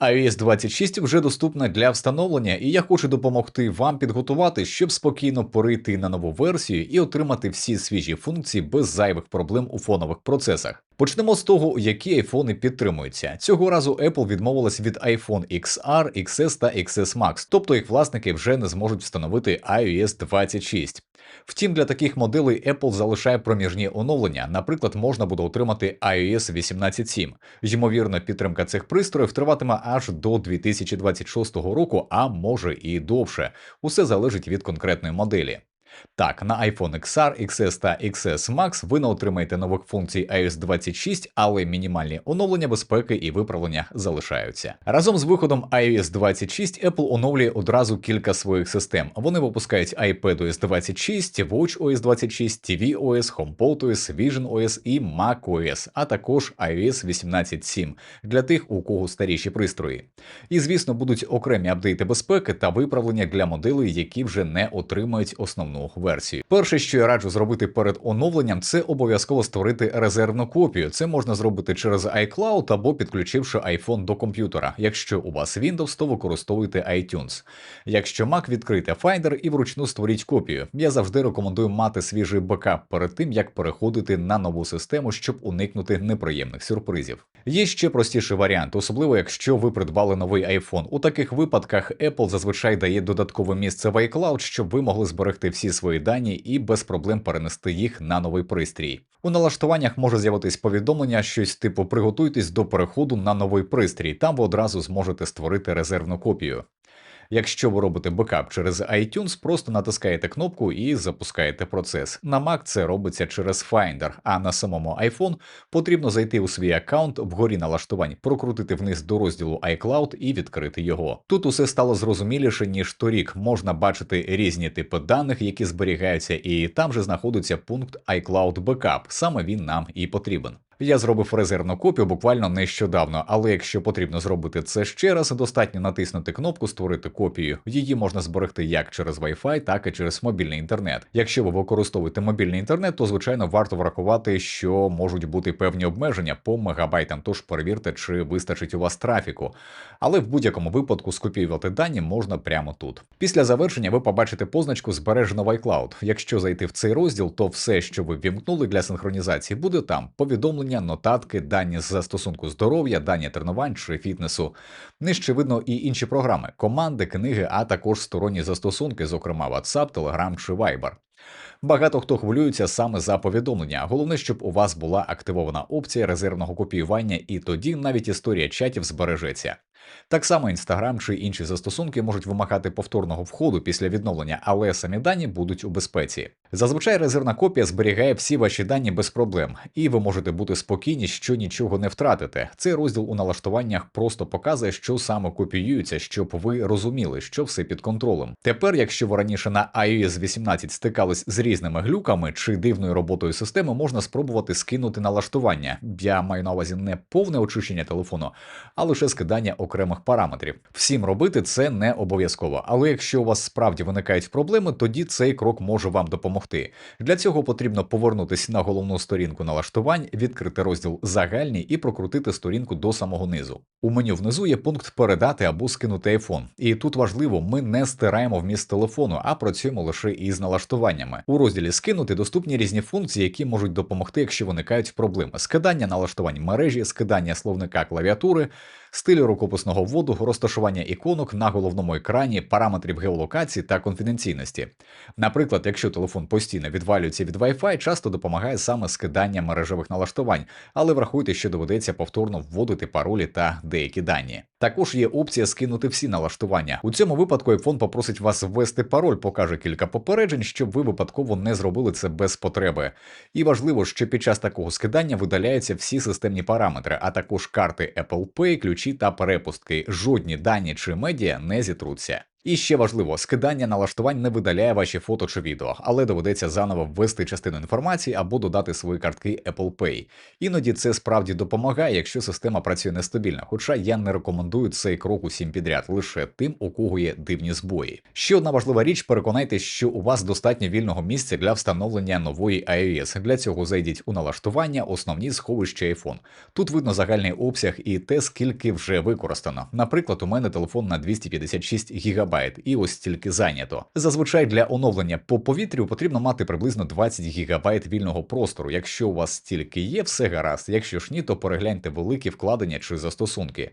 iOS 26 вже доступна для встановлення, і я хочу допомогти вам підготувати, щоб спокійно перейти на нову версію і отримати всі свіжі функції без зайвих проблем у фонових процесах. Почнемо з того, які айфони підтримуються. Цього разу Apple відмовилась від iPhone XR, XS та XS Max, тобто їх власники вже не зможуть встановити iOS 26. Втім, для таких моделей Apple залишає проміжні оновлення. Наприклад, можна буде отримати iOS 18.7. Ймовірно, підтримка цих пристроїв триватиме аж до 2026 року, а може і довше. Усе залежить від конкретної моделі. Так, на iPhone XR, XS та XS Max ви не отримаєте нових функцій iOS 26, але мінімальні оновлення безпеки і виправлення залишаються. Разом з виходом iOS 26 Apple оновлює одразу кілька своїх систем. Вони випускають iPadOS 26, WatchOS 26, tvOS, HomePodOS, VisionOS і macOS, а також iOS 18.7 для тих, у кого старіші пристрої. І звісно, будуть окремі апдейти безпеки та виправлення для моделей, які вже не отримають основну версію. Перше, що я раджу зробити перед оновленням, це обов'язково створити резервну копію. Це можна зробити через iCloud або підключивши iPhone до комп'ютера. Якщо у вас Windows, то використовуйте iTunes. Якщо Mac, відкрийте Finder і вручну створіть копію. Я завжди рекомендую мати свіжий бекап перед тим, як переходити на нову систему, щоб уникнути неприємних сюрпризів. Є ще простіший варіант, особливо якщо ви придбали новий iPhone. У таких випадках Apple зазвичай дає додаткове місце в iCloud, щоб ви могли зберегти всі свої дані і без проблем перенести їх на новий пристрій. У налаштуваннях може з'явитись повідомлення, щось типу приготуйтесь до переходу на новий пристрій. Там ви одразу зможете створити резервну копію. Якщо ви робите бекап через iTunes, просто натискаєте кнопку і запускаєте процес. На Mac це робиться через Finder, а на самому iPhone потрібно зайти у свій аккаунт вгорі налаштувань, прокрутити вниз до розділу iCloud і відкрити його. Тут усе стало зрозуміліше ніж торік. Можна бачити різні типи даних, які зберігаються, і там же знаходиться пункт iCloud Backup. Саме він нам і потрібен. Я зробив резервну копію буквально нещодавно, але якщо потрібно зробити це ще раз, достатньо натиснути кнопку Створити копію. Її можна зберегти як через Wi-Fi, так і через мобільний інтернет. Якщо ви використовуєте мобільний інтернет, то звичайно варто врахувати, що можуть бути певні обмеження по мегабайтам, тож перевірте, чи вистачить у вас трафіку. Але в будь-якому випадку скопіювати дані можна прямо тут. Після завершення ви побачите позначку збережено в iCloud. Якщо зайти в цей розділ, то все, що ви вімкнули для синхронізації, буде там. Повідомлення повідомлення, нотатки, дані з застосунку здоров'я, дані тренувань чи фітнесу. Нижче видно і інші програми, команди, книги, а також сторонні застосунки, зокрема WhatsApp, Telegram чи Viber. Багато хто хвилюється саме за повідомлення. Головне, щоб у вас була активована опція резервного копіювання, і тоді навіть історія чатів збережеться. Так само Instagram чи інші застосунки можуть вимагати повторного входу після відновлення, але самі дані будуть у безпеці. Зазвичай резервна копія зберігає всі ваші дані без проблем, і ви можете бути спокійні, що нічого не втратите. Цей розділ у налаштуваннях просто показує, що саме копіюється, щоб ви розуміли, що все під контролем. Тепер, якщо ви раніше на iOS 18 стикались з різними глюками чи дивною роботою системи, можна спробувати скинути налаштування. Я маю на увазі не повне очищення телефону, а лише скидання окремих параметрів. Всім робити це не обов'язково, але якщо у вас справді виникають проблеми, тоді цей крок може вам допомогти. Для цього потрібно повернутися на головну сторінку налаштувань, відкрити розділ загальні і прокрутити сторінку до самого низу. У меню внизу є пункт передати або скинути iPhone. І тут важливо, ми не стираємо вміст телефону, а працюємо лише із налаштуваннями. У розділі скинути доступні різні функції, які можуть допомогти, якщо виникають проблеми: скидання налаштувань мережі, скидання словника клавіатури стилю рукописного вводу, розташування іконок на головному екрані, параметрів геолокації та конфіденційності. Наприклад, якщо телефон постійно відвалюється від Wi-Fi, часто допомагає саме скидання мережевих налаштувань, але врахуйте, що доведеться повторно вводити паролі та деякі дані. Також є опція скинути всі налаштування. У цьому випадку iPhone попросить вас ввести пароль, покаже кілька попереджень, щоб ви випадково не зробили це без потреби. І важливо, що під час такого скидання видаляються всі системні параметри, а також карти Apple Pay, ключі та перепустки. Жодні дані чи медіа не зітруться. І ще важливо, скидання налаштувань не видаляє ваші фото чи відео, але доведеться заново ввести частину інформації або додати свої картки Apple Pay. Іноді це справді допомагає, якщо система працює нестабільно. Хоча я не рекомендую цей крок усім підряд, лише тим, у кого є дивні збої. Ще одна важлива річ: переконайтеся, що у вас достатньо вільного місця для встановлення нової iOS. Для цього зайдіть у налаштування, основні сховища iPhone. Тут видно загальний обсяг і те, скільки вже використано. Наприклад, у мене телефон на 256 ГБ, і ось стільки зайнято. Зазвичай для оновлення по повітрю потрібно мати приблизно 20 ГБ вільного простору. Якщо у вас стільки є, все гаразд. Якщо ж ні, то перегляньте великі вкладення чи застосунки.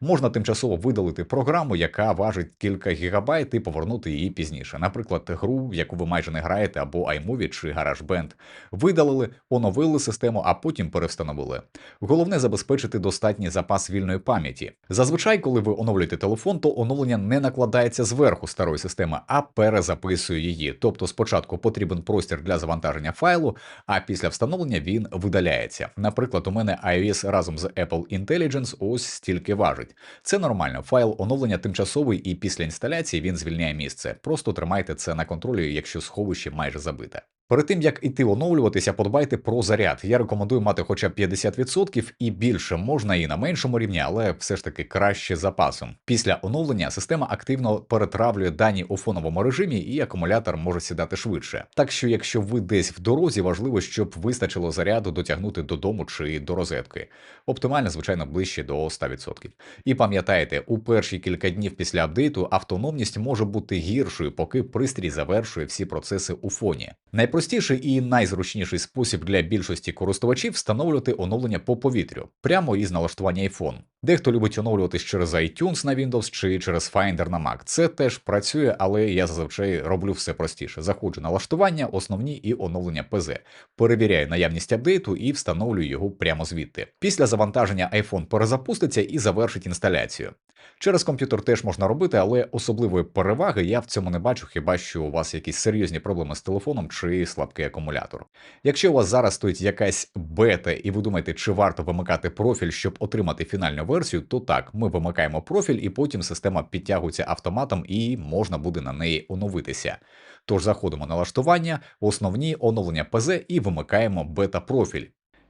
Можна тимчасово видалити програму, яка важить кілька гігабайт, і повернути її пізніше. Наприклад, гру, в яку ви майже не граєте, або iMovie чи GarageBand. Видалили, оновили систему, а потім перевстановили. Головне забезпечити достатній запас вільної пам'яті. Зазвичай, коли ви оновлюєте телефон, то оновлення не накладається зверху старої системи, а перезаписує її. Тобто спочатку потрібен простір для завантаження файлу, а після встановлення він видаляється. Наприклад, у мене iOS разом з Apple Intelligence ось стільки важить. Це нормально. Файл оновлення тимчасовий, і після інсталяції він звільняє місце. Просто тримайте це на контролі, якщо сховище майже забите. Перед тим як іти оновлюватися, подбайте про заряд. Я рекомендую мати хоча б 50% і більше можна і на меншому рівні, але все ж таки краще запасом. Після оновлення система активно перетравлює дані у фоновому режимі, і акумулятор може сідати швидше. Так що, якщо ви десь в дорозі, важливо, щоб вистачило заряду дотягнути додому чи до розетки. Оптимально, звичайно, ближче до 100%. І пам'ятайте, у перші кілька днів після апдейту автономність може бути гіршою, поки пристрій завершує всі процеси у фоні. Найпростіший і найзручніший спосіб для більшості користувачів встановлювати оновлення по повітрю прямо із налаштування iPhone. Дехто любить оновлюватись через iTunes на Windows чи через Finder на Mac. Це теж працює, але я зазвичай роблю все простіше. Заходжу на налаштування, основні і оновлення ПЗ. Перевіряю наявність апдейту і встановлюю його прямо звідти. Після завантаження iPhone перезапуститься і завершить інсталяцію. Через комп'ютер теж можна робити, але особливої переваги я в цьому не бачу, хіба що у вас якісь серйозні проблеми з телефоном чи слабкий акумулятор. Якщо у вас зараз стоїть якась бета, і ви думаєте, чи варто вимикати профіль, щоб отримати фінальну версію, то так, ми вимикаємо профіль, і потім система підтягується автоматом і можна буде на неї оновитися. Тож заходимо на налаштування, основні оновлення ПЗ і вимикаємо бета-профіль.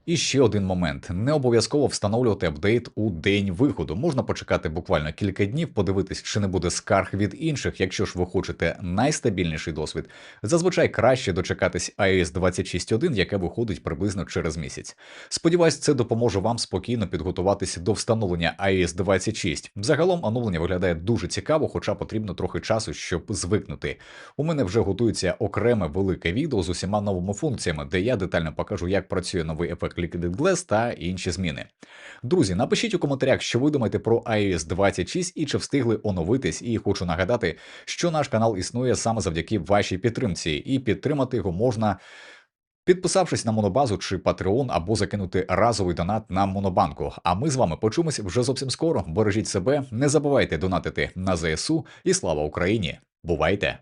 І ще один момент: не обов'язково встановлювати апдейт у день виходу. Можна почекати буквально кілька днів, подивитись, чи не буде скарг від інших, якщо ж ви хочете найстабільніший досвід. Зазвичай краще дочекатись iOS 26.1, яке виходить приблизно через місяць. Сподіваюсь, це допоможе вам спокійно підготуватися до встановлення iOS 26. Загалом оновлення виглядає дуже цікаво, хоча потрібно трохи часу, щоб звикнути. У мене вже готується окреме велике відео з усіма новими функціями, де я детально покажу, як працює новий ефект Liquid Glass та інші зміни. Друзі, напишіть у коментарях, що ви думаєте про iOS 26 і чи встигли оновитись. І хочу нагадати, що наш канал існує саме завдяки вашій підтримці, і підтримати його можна. Підписавшись на Монобазу чи Patreon або закинути разовий донат на Монобанку. А ми з вами почуємось вже зовсім скоро. Бережіть себе, не забувайте донатити на ЗСУ і слава Україні! Бувайте!